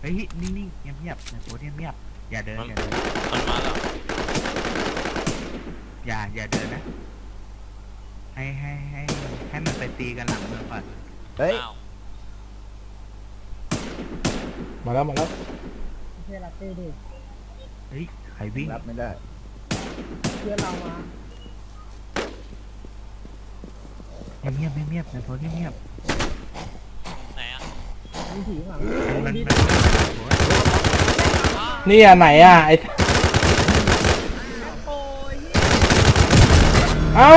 เฮ้ยนิ่งๆเงียบๆในโพสต์เงียบๆอย่าเดินอย่าเดินมันมาแล้วอย่าอย่าเดินนะ ให้ให้ให้ให้มันไปตีกันหลังเมืองก่อนเฮ้ยอ้าวมาแล้วมาแล้วเพื่อนเราตื้อดิเฮ้ยใครวิ่งรับไม่ได้เพื่อนเรามาเงียบๆเงียบๆในโพสต์เงียบไหนอะ มีผีข้างหลัง ๆมั นมันดิมันโพสต์นี่อะไหนอะไอ้โอ้ยเอ้า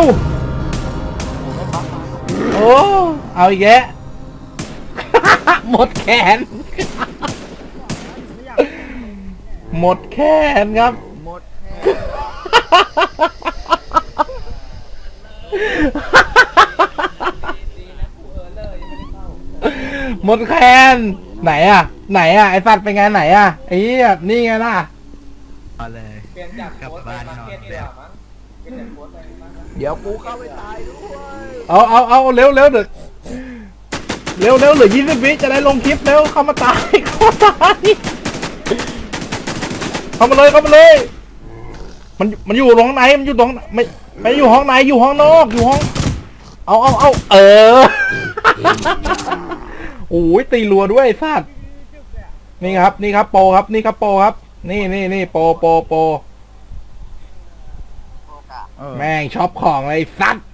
โอ้เอาอีกแกหมดแขนไม่อยากหมดแขนครับ หมดดีนะกูเออเลยยังไม่ได้เข้า ห มดแขนไหนอะ ไหนอะไอ้สัตว์เป็นไงไหนอะไอ้เหี้ยนี่ไงล่ะเอาเลยเปลี่ยนจากกลับโพสต์บ้าเป็นนมาร์นอนเก็ตดีแบกบว่ามั้งเปลี่ยนจากโพสต์ไปมาร์เก็ตเดี๋ยวกูเข้าไปตายด้วยเอาเอาเอาเร็วเร็วเดี๋ยวเร็วเร็วเหลือยี่สิบวิจะได้ลงคลิปเร็วเข้ามาตายเข้ามาตายเข้ามาเลยเข้ามาเลย มันมันอยู่ตรงไหนมันอยู่ตรงไม่ไม่อยู่ห้องไหนอยู่ห้องนอกอยู่ห้อง เอาเอาเอาเออ โอ้ยตีรัวด้วยไอ้สัตว์นี่ครับ นี่ครับโปรครับ นี่ครับโปรครับ นี่นี่นี่โปรโปรโปรเออแม่งช็อปของเลยไอ้สัตว์